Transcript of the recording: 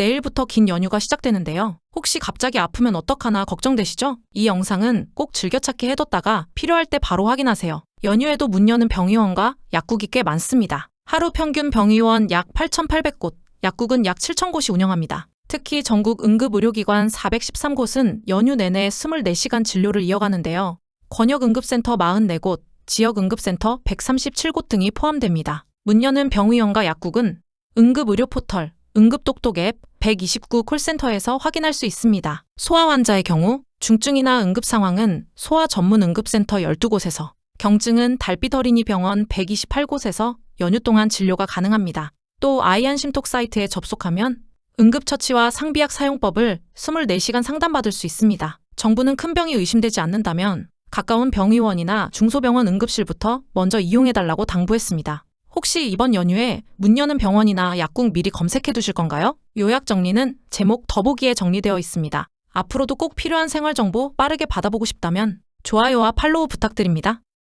내일부터 긴 연휴가 시작되는데요. 혹시 갑자기 아프면 어떡하나 걱정되시죠? 이 영상은 꼭 즐겨찾기 해뒀다가 필요할 때 바로 확인하세요. 연휴에도 문 여는 병의원과 약국이 꽤 많습니다. 하루 평균 병의원 약 8,800곳, 약국은 약 7,000곳이 운영합니다. 특히 전국 응급의료기관 413곳은 연휴 내내 24시간 진료를 이어가는데요. 권역응급센터 44곳, 지역응급센터 137곳 등이 포함됩니다. 문 여는 병의원과 약국은 응급의료 포털, 응급똑똑 앱 129 콜센터에서 확인할 수 있습니다. 소아 환자의 경우 중증이나 응급 상황은 소아 전문 응급센터 12곳에서 경증은 달빛 어린이 병원 128곳에서 연휴 동안 진료가 가능합니다. 또 아이안 심톡 사이트에 접속하면 응급처치와 상비약 사용법을 24시간 상담받을 수 있습니다. 정부는 큰 병이 의심되지 않는다면 가까운 병의원이나 중소병원 응급실부터 먼저 이용해달라고 당부했습니다. 혹시 이번 연휴에 문 여는 병원이나 약국 미리 검색해 두실 건가요? 요약 정리는 제목 더보기에 정리되어 있습니다. 앞으로도 꼭 필요한 생활 정보 빠르게 받아보고 싶다면 좋아요와 팔로우 부탁드립니다.